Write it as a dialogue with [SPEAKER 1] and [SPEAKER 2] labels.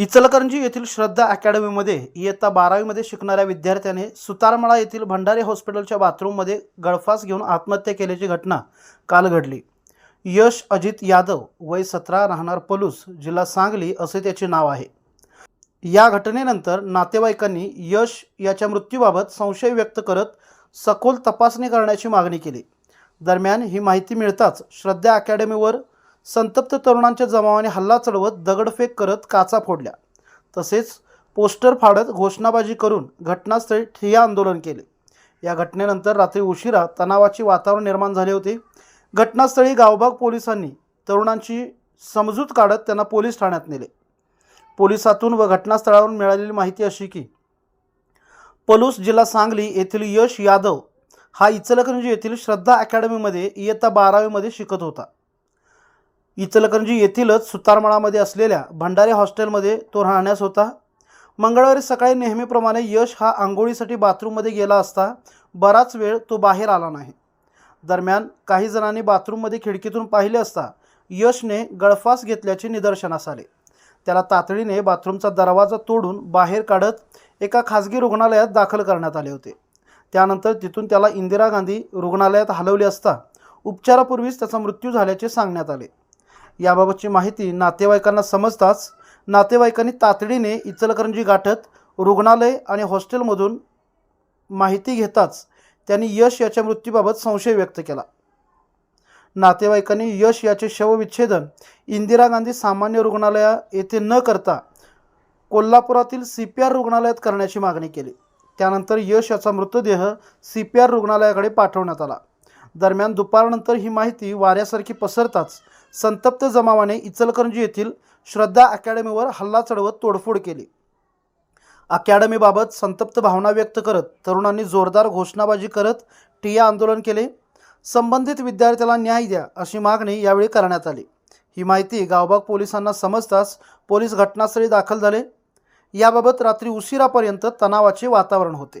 [SPEAKER 1] इचलकरंजी येथील श्रद्धा अकॅडमीमध्ये इयत्ता बारावीमध्ये शिकणाऱ्या विद्यार्थ्याने सुतारमळा येथील भंडारे हॉस्पिटलच्या बाथरूममध्ये गळफास घेऊन आत्महत्या केल्याची घटना काल घडली. यश अजित यादव वय सतरा राहणार पलूस जिल्हा सांगली असे त्याचे नाव आहे. या घटनेनंतर नातेवाईकांनी यश याच्या मृत्यूबाबत संशय व्यक्त करत सखोल तपासणी करण्याची मागणी केली. दरम्यान ही माहिती मिळताच श्रद्धा अकॅडमीवर संतप्त तरुणांच्या जमावाने हल्ला चढवत दगडफेक करत काचा फोडल्या. तसेच पोस्टर फाडत घोषणाबाजी करून घटनास्थळी ठिय्या आंदोलन केले. या घटनेनंतर रात्री उशिरा तणावाचे वातावरण निर्माण झाले होते. घटनास्थळी गावबाग पोलिसांनी तरुणांची समजूत काढत त्यांना पोलीस ठाण्यात नेले. पोलिसातून व घटनास्थळावरून मिळालेली माहिती अशी की पलूस जिल्हा सांगली येथील यश यादव हा इचलकरंजी येथील श्रद्धा अकॅडमीमध्ये इयत्ता बारावीमध्ये शिकत होता. इचलकरंजी येथीलच सुतारमळामध्ये असलेल्या भंडारे हॉस्टेलमध्ये तो राहण्यास होता. मंगळवारी सकाळी नेहमीप्रमाणे यश हा आंघोळीसाठी बाथरूममध्ये गेला असता बराच वेळ तो बाहेर आला नाही. दरम्यान काही जणांनी बाथरूममध्ये खिडकीतून पाहिले असता यशने गळफास घेतल्याचे निदर्शनास आले. त्याला तातडीने बाथरूमचा दरवाजा तोडून बाहेर काढत एका खाजगी रुग्णालयात दाखल करण्यात आले होते. त्यानंतर तिथून त्याला इंदिरा गांधी रुग्णालयात हलवले असता उपचारापूर्वीच त्याचा मृत्यू झाल्याचे सांगण्यात आले. याबाबतची माहिती नातेवाईकांना समजताच नातेवाईकांनी तातडीने इचलकरंजी गाठत रुग्णालय आणि हॉस्टेलमधून माहिती घेताच त्यांनी यश याच्या मृत्यूबाबत संशय व्यक्त केला. नातेवाईकांनी यश याचे शवविच्छेदन इंदिरा गांधी सामान्य रुग्णालया येथे न करता कोल्हापुरातील सी पी आर रुग्णालयात करण्याची मागणी केली. त्यानंतर यश याचा मृतदेह सी पी आर रुग्णालयाकडे पाठवण्यात आला. दरम्यान दुपारनंतर ही माहिती वाऱ्यासारखी पसरताच संतप्त जमावाने इचलकरंजी येथील श्रद्धा अकॅडमीवर हल्ला चढवत तोडफोड केली. अकॅडमीबाबत संतप्त भावना व्यक्त करत तरुणांनी जोरदार घोषणाबाजी करत टिया आंदोलन केले. संबंधित विद्यार्थ्याला न्याय द्या अशी मागणी यावेळी करण्यात आली. ही माहिती गावबाग पोलिसांना समजताच पोलीस घटनास्थळी दाखल झाले. याबाबत रात्री उशिरापर्यंत तणावाचे वातावरण होते.